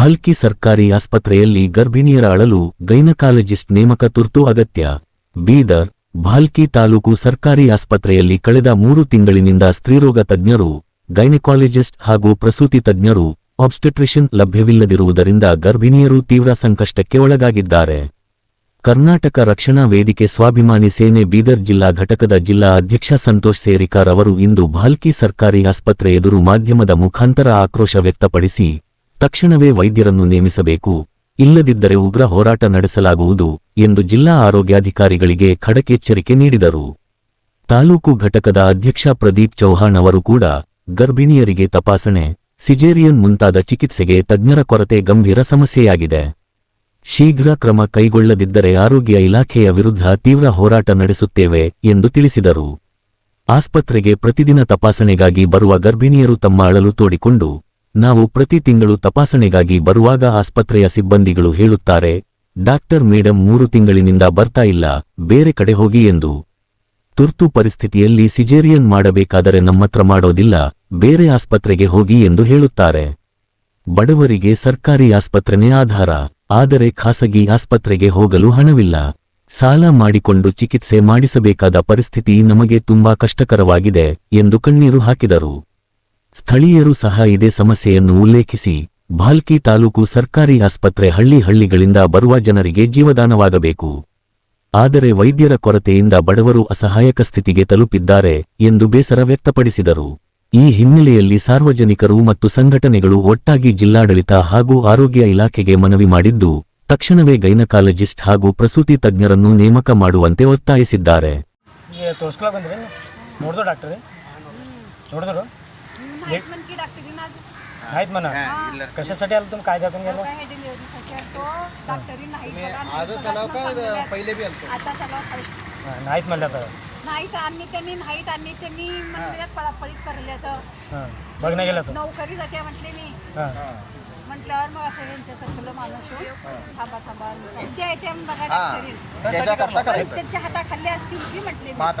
ಭಾಲ್ಕಿ ಸರ್ಕಾರಿ ಆಸ್ಪತ್ರೆಯಲ್ಲಿ ಗರ್ಭಿಣಿಯರ ಅಳಲು ಗೈನಕಾಲಜಿಸ್ಟ್ ನೇಮಕ ತುರ್ತು ಅಗತ್ಯ. ಬೀದರ್ ಭಾಲ್ಕಿ ತಾಲೂಕು ಸರ್ಕಾರಿ ಆಸ್ಪತ್ರೆಯಲ್ಲಿ ಕಳೆದ ಮೂರು ತಿಂಗಳಿನಿಂದ ಸ್ತ್ರೀರೋಗ ತಜ್ಞರು, ಗೈನಕಾಲಜಿಸ್ಟ್ ಹಾಗೂ ಪ್ರಸೂತಿ ತಜ್ಞರು ಆಬ್ಸ್ಟೆಟ್ರಿಷನ್ ಲಭ್ಯವಿಲ್ಲದಿರುವುದರಿಂದ ಗರ್ಭಿಣಿಯರು ತೀವ್ರ ಸಂಕಷ್ಟಕ್ಕೆ ಒಳಗಾಗಿದ್ದಾರೆ. ಕರ್ನಾಟಕ ರಕ್ಷಣಾ ವೇದಿಕೆ ಸ್ವಾಭಿಮಾನಿ ಸೇನೆ ಬೀದರ್ ಜಿಲ್ಲಾ ಘಟಕದ ಜಿಲ್ಲಾ ಅಧ್ಯಕ್ಷ ಸಂತೋಷ್ ಸೇರಿಕಾರ್ ಅವರು ಇಂದು ಭಾಲ್ಕಿ ಸರ್ಕಾರಿ ಆಸ್ಪತ್ರೆ ಎದುರು ಮಾಧ್ಯಮದ ಮುಖಾಂತರ ಆಕ್ರೋಶ ವ್ಯಕ್ತಪಡಿಸಿ ತಕ್ಷಣವೇ ವೈದ್ಯರನ್ನು ನೇಮಿಸಬೇಕು, ಇಲ್ಲದಿದ್ದರೆ ಉಗ್ರ ಹೋರಾಟ ನಡೆಸಲಾಗುವುದು ಎಂದು ಜಿಲ್ಲಾ ಆರೋಗ್ಯಾಧಿಕಾರಿಗಳಿಗೆ ಖಡಕ್ ಎಚ್ಚರಿಕೆ ನೀಡಿದರು. ತಾಲೂಕು ಘಟಕದ ಅಧ್ಯಕ್ಷ ಪ್ರದೀಪ್ ಚೌಹಾಣ್ ಅವರು ಕೂಡ ಗರ್ಭಿಣಿಯರಿಗೆ ತಪಾಸಣೆ, ಸಿಜೇರಿಯನ್ ಮುಂತಾದ ಚಿಕಿತ್ಸೆಗೆ ತಜ್ಞರ ಕೊರತೆ ಗಂಭೀರ ಸಮಸ್ಯೆಯಾಗಿದೆ. ಶೀಘ್ರ ಕ್ರಮ ಕೈಗೊಳ್ಳದಿದ್ದರೆ ಆರೋಗ್ಯ ಇಲಾಖೆಯ ವಿರುದ್ಧ ತೀವ್ರ ಹೋರಾಟ ನಡೆಸುತ್ತೇವೆ ಎಂದು ತಿಳಿಸಿದರು. ಆಸ್ಪತ್ರೆಗೆ ಪ್ರತಿದಿನ ತಪಾಸಣೆಗಾಗಿ ಬರುವ ಗರ್ಭಿಣಿಯರು ತಮ್ಮ ಅಳಲು ತೋಡಿಕೊಂಡು ನಾವು ಪ್ರತಿ ತಿಂಗಳು ತಪಾಸಣೆಗಾಗಿ ಬರುವಾಗ ಆಸ್ಪತ್ರೆಯ ಸಿಬ್ಬಂದಿಗಳು ಹೇಳುತ್ತಾರೆ, ಡಾಕ್ಟರ್ ಮೇಡಂ ಮೂರು ತಿಂಗಳಿನಿಂದ ಬರ್ತಾ ಇಲ್ಲ, ಬೇರೆ ಕಡೆ ಹೋಗಿ ಎಂದು. ತುರ್ತು ಪರಿಸ್ಥಿತಿಯಲ್ಲಿ ಸಿಜೇರಿಯನ್ ಮಾಡಬೇಕಾದರೆ ನಮ್ಮತ್ರ ಮಾಡೋದಿಲ್ಲ, ಬೇರೆ ಆಸ್ಪತ್ರೆಗೆ ಹೋಗಿ ಎಂದು ಹೇಳುತ್ತಾರೆ. ಬಡವರಿಗೆ ಸರ್ಕಾರಿ ಆಸ್ಪತ್ರೆನೇ ಆಧಾರ, ಆದರೆ ಖಾಸಗಿ ಆಸ್ಪತ್ರೆಗೆ ಹೋಗಲು ಹಣವಿಲ್ಲ. ಸಾಲ ಮಾಡಿಕೊಂಡು ಚಿಕಿತ್ಸೆ ಮಾಡಿಸಬೇಕಾದ ಪರಿಸ್ಥಿತಿ ನಮಗೆ ತುಂಬಾ ಕಷ್ಟಕರವಾಗಿದೆ, ಎಂದು ಕಣ್ಣೀರು ಹಾಕಿದರು. ಸ್ಥಳೀಯರು ಸಹ ಇದೇ ಸಮಸ್ಯೆಯನ್ನು ಉಲ್ಲೇಖಿಸಿ ಭಾಲ್ಕಿ ತಾಲೂಕು ಸರ್ಕಾರಿ ಆಸ್ಪತ್ರೆ ಹಳ್ಳಿ ಹಳ್ಳಿಗಳಿಂದ ಬರುವ ಜನರಿಗೆ ಜೀವದಾನವಾಗಬೇಕು. ಆದರೆ ವೈದ್ಯರ ಕೊರತೆಯಿಂದ ಬಡವರು ಅಸಹಾಯಕ ಸ್ಥಿತಿಗೆ ತಲುಪಿದ್ದಾರೆ ಎಂದು ಬೇಸರ ವ್ಯಕ್ತಪಡಿಸಿದರು. ಈ ಹಿನ್ನೆಲೆಯಲ್ಲಿ ಸಾರ್ವಜನಿಕರು ಮತ್ತು ಸಂಘಟನೆಗಳು ಒಟ್ಟಾಗಿ ಜಿಲ್ಲಾಡಳಿತ ಹಾಗೂ ಆರೋಗ್ಯ ಇಲಾಖೆಗೆ ಮನವಿ ಮಾಡಿದ್ದು, ತಕ್ಷಣವೇ ಗೈನಕಾಲಜಿಸ್ಟ್ ಹಾಗೂ ಪ್ರಸೂತಿ ತಜ್ಞರನ್ನು ನೇಮಕ ಮಾಡುವಂತೆ ಒತ್ತಾಯಿಸಿದ್ದಾರೆ. आज. नाहीत म्हणा. कशासाठी आलो तुम्ही? काय दाखवून गेलो? डिलिव्हरीसाठी नाही पहिले आता नाहीत म्हणलं तर नाहीत आणि त्यांनी नाहीत आणि त्यांनी म्हणजे पळापळीच करले तर बघणं गेलं नोकरी जाते म्हटले मी. म्हटल्यावर मग असं यांच्या माणूस बघा त्यांच्या हाताखाली असतील म्हटले नाहीत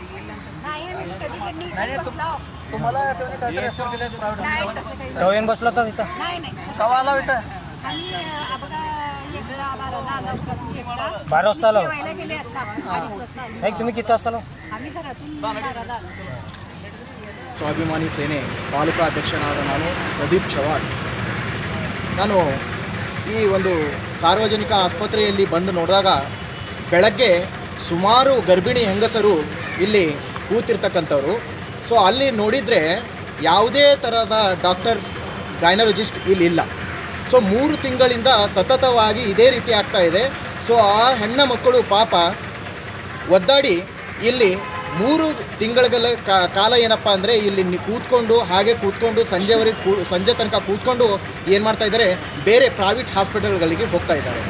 डी एच मध्ये नाही आम्ही कधी कधी इथेच बसलो तुम्हाला त्यांनी काहीतरी रेफर दिलेत private नाही तसं काही तेव्हा येऊन बसला होता तिथं नाही नाही तसं सवा आला इथं आम्ही अं, बघा एकदा बाराला आला होता एकदा बारा वाजता आलो जेवायला गेले आता अडीच वाजता आलो. नाही तुम्ही किती वाजता आलो आम्ही घरातून बाराला आलो ಸ್ವಾಭಿಮಾನಿ ಸೇನೆ ತಾಲೂಕಾ ಅಧ್ಯಕ್ಷನಾದ ನಾನು ಪ್ರದೀಪ್ ಚವಾಣ್ ನಾನು ಈ ಒಂದು ಸಾರ್ವಜನಿಕ ಆಸ್ಪತ್ರೆಯಲ್ಲಿ ಬಂದು ನೋಡಿದಾಗ ಬೆಳಗ್ಗೆ ಸುಮಾರು ಗರ್ಭಿಣಿ ಹೆಂಗಸರು ಇಲ್ಲಿ ಕೂತಿರ್ತಕ್ಕಂಥವ್ರು. ಸೊ ಅಲ್ಲಿ ನೋಡಿದರೆ ಯಾವುದೇ ಥರದ ಡಾಕ್ಟರ್ಸ್, ಗೈನಾಲಜಿಸ್ಟ್ ಇಲ್ಲಿ ಇಲ್ಲ. ಸೊ ಮೂರು ತಿಂಗಳಿಂದ ಸತತವಾಗಿ ಇದೇ ರೀತಿ ಆಗ್ತಾ ಇದೆ. ಸೊ ಆ ಹೆಣ್ಣ ಮಕ್ಕಳು ಪಾಪ ಒದ್ದಾಡಿ ಇಲ್ಲಿ ಮೂರು ತಿಂಗಳ ಕಾಲ ಏನಪ್ಪ ಅಂದರೆ ಇಲ್ಲಿ ಕೂತ್ಕೊಂಡು, ಹಾಗೆ ಕೂತ್ಕೊಂಡು, ಸಂಜೆವರೆಗೆ ಕೂ, ಸಂಜೆ ತನಕ ಕೂತ್ಕೊಂಡು ಏನು ಮಾಡ್ತಾ ಇದ್ದಾರೆ, ಬೇರೆ ಪ್ರೈವೇಟ್ ಹಾಸ್ಪಿಟಲ್ಗಳಿಗೆ ಹೋಗ್ತಾ ಇದ್ದಾರೆ.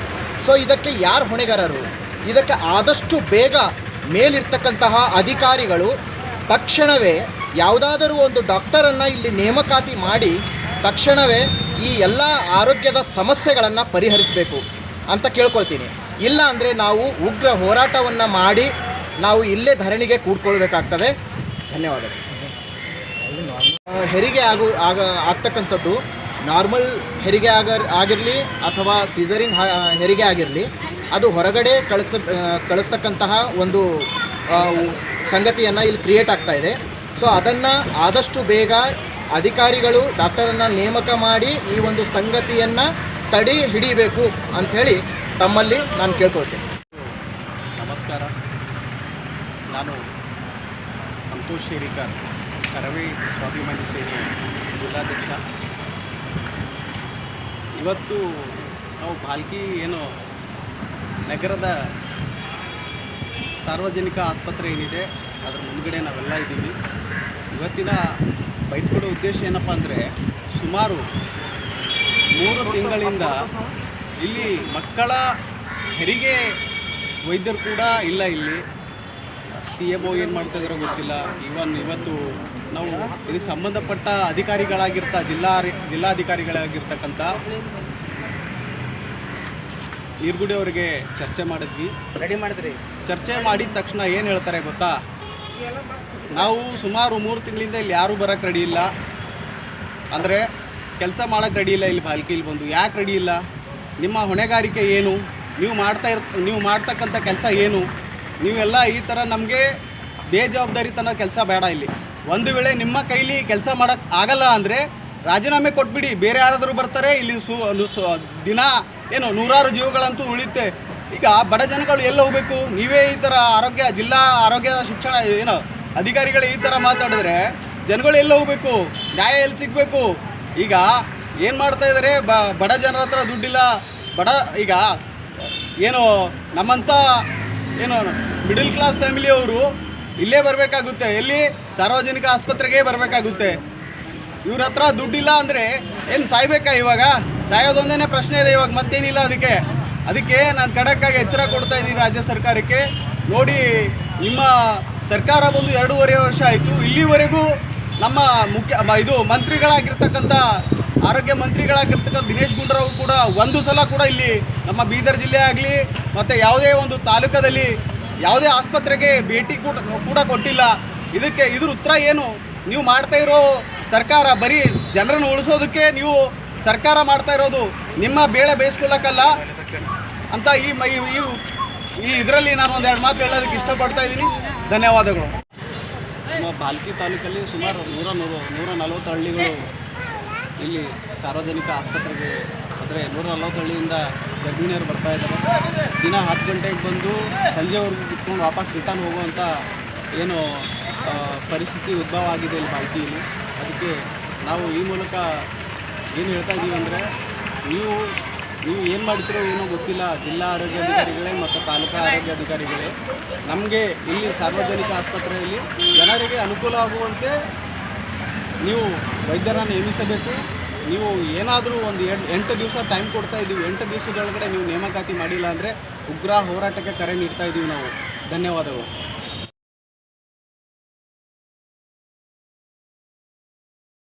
ಸೊ ಇದಕ್ಕೆ ಯಾರು ಹೊಣೆಗಾರರು? ಇದಕ್ಕೆ ಆದಷ್ಟು ಬೇಗ ಮೇಲಿರ್ತಕ್ಕಂತಹ ಅಧಿಕಾರಿಗಳು ತಕ್ಷಣವೇ ಯಾವುದಾದರೂ ಒಂದು ಡಾಕ್ಟರನ್ನು ಇಲ್ಲಿ ನೇಮಕಾತಿ ಮಾಡಿ ತಕ್ಷಣವೇ ಈ ಎಲ್ಲ ಆರೋಗ್ಯದ ಸಮಸ್ಯೆಗಳನ್ನು ಪರಿಹರಿಸಬೇಕು ಅಂತ ಕೇಳ್ಕೊಳ್ತೀನಿ. ಇಲ್ಲ ಅಂದರೆ ನಾವು ಉಗ್ರ ಹೋರಾಟವನ್ನು ಮಾಡಿ ನಾವು ಇಲ್ಲೇ ಧರಣಿಗೆ ಕೂಡ್ಕೊಳ್ಬೇಕಾಗ್ತದೆ ಧನ್ಯವಾದಗಳು. ಹೆರಿಗೆ ಆಗು, ಆಗ, ಆಗ್ತಕ್ಕಂಥದ್ದು ನಾರ್ಮಲ್ ಹೆರಿಗೆ ಆಗ, ಆಗಿರಲಿ ಅಥವಾ ಸೀಸರಿನ್ ಹೆರಿಗೆ ಆಗಿರಲಿ ಅದು ಹೊರಗಡೆ ಕಳಿಸ ಕಳಿಸ್ತಕ್ಕಂತಹ ಒಂದು ಸಂಗತಿಯನ್ನು ಇಲ್ಲಿ ಕ್ರಿಯೇಟ್ ಆಗ್ತಾ ಇದೆ. ಸೊ ಅದನ್ನು ಆದಷ್ಟು ಬೇಗ ಅಧಿಕಾರಿಗಳು, ಡಾಕ್ಟರನ್ನು ನೇಮಕ ಮಾಡಿ ಈ ಒಂದು ಸಂಗತಿಯನ್ನು ತಡೆ ಹಿಡಿಬೇಕು ಅಂಥೇಳಿ ತಮ್ಮಲ್ಲಿ ನಾನು ಕೇಳ್ಕೊಳ್ತೇನೆ. ನಮಸ್ಕಾರ. ನಾನು ಸಂತೋಷ್ ಶೇರಿಕರ್, ಕರವೇ ಸ್ವಾಭಿಮಾನಿ ಸೇನೆ ಜಿಲ್ಲಾಧ್ಯಕ್ಷ. ಇವತ್ತು ನಾವು ಭಾಲ್ಕಿ ಏನು ನಗರದ ಸಾರ್ವಜನಿಕ ಆಸ್ಪತ್ರೆ ಏನಿದೆ ಅದರ ಮುಂದ್ಗಡೆ ನಾವೆಲ್ಲ ಇದ್ದೀವಿ. ಇವತ್ತಿನ ಬೈಟ್ ಕೊಡೋ ಉದ್ದೇಶ ಏನಪ್ಪ ಅಂದರೆ ಸುಮಾರು ಮೂರು ತಿಂಗಳಿಂದ ಇಲ್ಲಿ ಮಕ್ಕಳ ಹೆರಿಗೆ ವೈದ್ಯರು ಕೂಡ ಇಲ್ಲ ಇಲ್ಲಿ. ಸಿ ಎಂ ಒ ಏನು ಮಾಡ್ತಾ ಗೊತ್ತಿಲ್ಲ. ಇವನ್ ಇವತ್ತು ನಾವು ಇದಕ್ಕೆ ಸಂಬಂಧಪಟ್ಟ ಅಧಿಕಾರಿಗಳಾಗಿರ್ತ ಜಿಲ್ಲಾ ಜಿಲ್ಲಾಧಿಕಾರಿಗಳಾಗಿರ್ತಕ್ಕಂಥ ನೀರ್ಗುಡಿ ಅವರಿಗೆ ಚರ್ಚೆ ಮಾಡಿದ್ವಿ. ರೆಡಿ ಮಾಡಿದ್ರಿ? ಚರ್ಚೆ ಮಾಡಿದ ತಕ್ಷಣ ಏನು ಹೇಳ್ತಾರೆ ಗೊತ್ತಾ? ನಾವು ಸುಮಾರು ಮೂರು ತಿಂಗಳಿಂದ ಇಲ್ಲಿ ಯಾರೂ ಬರೋಕ್ಕೆ ರೆಡಿ ಇಲ್ಲ. ಅಂದರೆ ಕೆಲಸ ಮಾಡೋಕ್ಕೆ ರೆಡಿ ಇಲ್ಲ ಇಲ್ಲಿ ಬಾಲ್ಕಿಲಿ ಬಂದು. ಯಾಕೆ ರೆಡಿ ಇಲ್ಲ? ನಿಮ್ಮ ಹೊಣೆಗಾರಿಕೆ ಏನು? ನೀವು ಮಾಡ್ತಾ ಇರ್ ನೀವು ಮಾಡ್ತಕ್ಕಂಥ ಕೆಲಸ ಏನು? ನೀವೆಲ್ಲ ಈ ಥರ ನಮಗೆ ಬೇಜವಾಬ್ದಾರಿತನ ಕೆಲಸ ಬೇಡ ಇಲ್ಲಿ. ಒಂದು ವೇಳೆ ನಿಮ್ಮ ಕೈಲಿ ಕೆಲಸ ಮಾಡೋಕ್ಕೆ ಆಗಲ್ಲ ಅಂದರೆ ರಾಜೀನಾಮೆ ಕೊಟ್ಬಿಡಿ, ಬೇರೆ ಯಾರಾದರೂ ಬರ್ತಾರೆ, ಇಲ್ಲಿ ಸು ದಿನ ಏನು ನೂರಾರು ಜೀವಗಳಂತೂ ಉಳಿಯುತ್ತೆ. ಈಗ ಬಡ ಜನಗಳು ಎಲ್ಲಿ ಹೋಗಬೇಕು? ನೀವೇ ಈ ಥರ ಆರೋಗ್ಯ, ಜಿಲ್ಲಾ ಆರೋಗ್ಯ ಶಿಕ್ಷಣ ಏನು ಅಧಿಕಾರಿಗಳು ಈ ಥರ ಮಾತಾಡಿದ್ರೆ ಜನಗಳು ಎಲ್ಲಿ ಹೋಗಬೇಕು? ನ್ಯಾಯ ಎಲ್ಲಿ ಸಿಗಬೇಕು? ಈಗ ಏನು ಮಾಡ್ತಾ ಇದ್ದಾರೆ ಬ ಬಡ ಜನರ ಹತ್ರ ದುಡ್ಡಿಲ್ಲ. ಬಡ ಈಗ ಏನು ನಮ್ಮಂಥ ಏನು ಮಿಡಲ್ ಕ್ಲಾಸ್ ಫ್ಯಾಮಿಲಿಯವರು ಇಲ್ಲೇ ಬರಬೇಕಾಗುತ್ತೆ. ಎಲ್ಲಿ ಸಾರ್ವಜನಿಕ ಆಸ್ಪತ್ರೆಗೆ ಬರಬೇಕಾಗುತ್ತೆ. ಇವ್ರ ಹತ್ರ ದುಡ್ಡಿಲ್ಲ ಅಂದರೆ ಏನು ಸಾಯ್ಬೇಕಾ ಇವಾಗ? ಸಾಯೋದೊಂದೇ ಪ್ರಶ್ನೆ ಇದೆ ಇವಾಗ, ಮತ್ತೇನಿಲ್ಲ ಅದಕ್ಕೆ. ಅದಕ್ಕೆ ನಾನು ಖಡಕ್ಕಾಗಿ ಎಚ್ಚರ ಕೊಡ್ತಾ ಇದ್ದೀನಿ ರಾಜ್ಯ ಸರ್ಕಾರಕ್ಕೆ. ನೋಡಿ, ನಿಮ್ಮ ಸರ್ಕಾರ ಬಂದು ಎರಡೂವರೆ ವರ್ಷ ಆಯಿತು. ಇಲ್ಲಿವರೆಗೂ ನಮ್ಮ ಮುಖ್ಯ ಇದು ಮಂತ್ರಿಗಳಾಗಿರ್ತಕ್ಕಂಥ, ಆರೋಗ್ಯ ಮಂತ್ರಿಗಳಾಗಿರ್ತಕ್ಕಂಥ ದಿನೇಶ್ ಗುಂಡೂರಾವ್ ಕೂಡ ಒಂದು ಸಲ ಕೂಡ ಇಲ್ಲಿ ನಮ್ಮ ಬೀದರ್ ಜಿಲ್ಲೆ ಆಗಲಿ, ಮತ್ತು ಯಾವುದೇ ಒಂದು ತಾಲೂಕದಲ್ಲಿ ಯಾವುದೇ ಆಸ್ಪತ್ರೆಗೆ ಭೇಟಿ ಕೂಡ ಕೂಡ ಕೊಟ್ಟಿಲ್ಲ. ಇದಕ್ಕೆ ಇದ್ರ ಉತ್ತರ ಏನು? ನೀವು ಮಾಡ್ತಾ ಇರೋ ಸರ್ಕಾರ ಬರೀ ಜನರನ್ನು ಉಳಿಸೋದಕ್ಕೆ ನೀವು ಸರ್ಕಾರ ಮಾಡ್ತಾ ಇರೋದು ನಿಮ್ಮ ಬೇಳೆ ಬೇಯಿಸ್ಕೊಳ್ಳೋಕ್ಕಲ್ಲ ಅಂತ ಈ ಈ ಇದರಲ್ಲಿ ನಾನು ಒಂದೆರಡು ಮಾತು ಹೇಳೋದಕ್ಕೆ ಇಷ್ಟಪಡ್ತಾ ಇದ್ದೀನಿ. ಧನ್ಯವಾದಗಳು. ನಮ್ಮ ಬಾಲ್ಕಿ ತಾಲೂಕಲ್ಲಿ ಸುಮಾರು ನೂರ ನೂರು, ನೂರ ನಲವತ್ತು ಹಳ್ಳಿಗಳು ಇಲ್ಲಿ ಸಾರ್ವಜನಿಕ ಆಸ್ಪತ್ರೆಗೆ ಅಂದರೆ ನೂರ ನಲವತ್ತು ಹಳ್ಳಿಯಿಂದ ಗರ್ಭಿಣಿಯರು ಬರ್ತಾ ಇದ್ದಾರೆ. ದಿನ ಹತ್ತು ಗಂಟೆಗೆ ಬಂದು ಸಂಜೆವರೆಗೂ ಕುತ್ಕೊಂಡು ವಾಪಸ್ ರಿಟರ್ನ್ ಹೋಗುವಂಥ ಏನು ಪರಿಸ್ಥಿತಿ ಉದ್ಭವ ಆಗಿದೆ ಇಲ್ಲಿ ಬಾಲ್ಕಿಯಲ್ಲಿ. ಅದಕ್ಕೆ ನಾವು ಈ ಮೂಲಕ ಏನು ಹೇಳ್ತಾ ಇದ್ದೀವಿ ಅಂದರೆ ನೀವು ನೀವು ಏನು ಮಾಡ್ತೀರೋ ಏನೋ ಗೊತ್ತಿಲ್ಲ, ಜಿಲ್ಲಾ ಆರೋಗ್ಯ ಅಧಿಕಾರಿಗಳೇ ಮತ್ತು ತಾಲೂಕಾ ಆರೋಗ್ಯಾಧಿಕಾರಿಗಳೇ ನಮಗೆ ಇಲ್ಲಿ ಸಾರ್ವಜನಿಕ ಆಸ್ಪತ್ರೆಯಲ್ಲಿ ಜನರಿಗೆ ಅನುಕೂಲ ಆಗುವಂತೆ ನೀವು ವೈದ್ಯರನ್ನು ನೇಮಿಸಬೇಕು. ನೀವು ಏನಾದರೂ ಒಂದು ಎಂಟು ಎಂಟು ದಿವಸ ಟೈಮ್ ಕೊಡ್ತಾ ಇದ್ದೀವಿ ಎಂಟು ದಿವಸದೊಳಗಡೆ ನೀವು ನೇಮಕಾತಿ ಮಾಡಿಲ್ಲ ಅಂದರೆ ಉಗ್ರ ಹೋರಾಟಕ್ಕೆ ಕರೆ ನೀಡ್ತಾ ಇದ್ದೀವಿ ನಾವು. ಧನ್ಯವಾದಗಳು.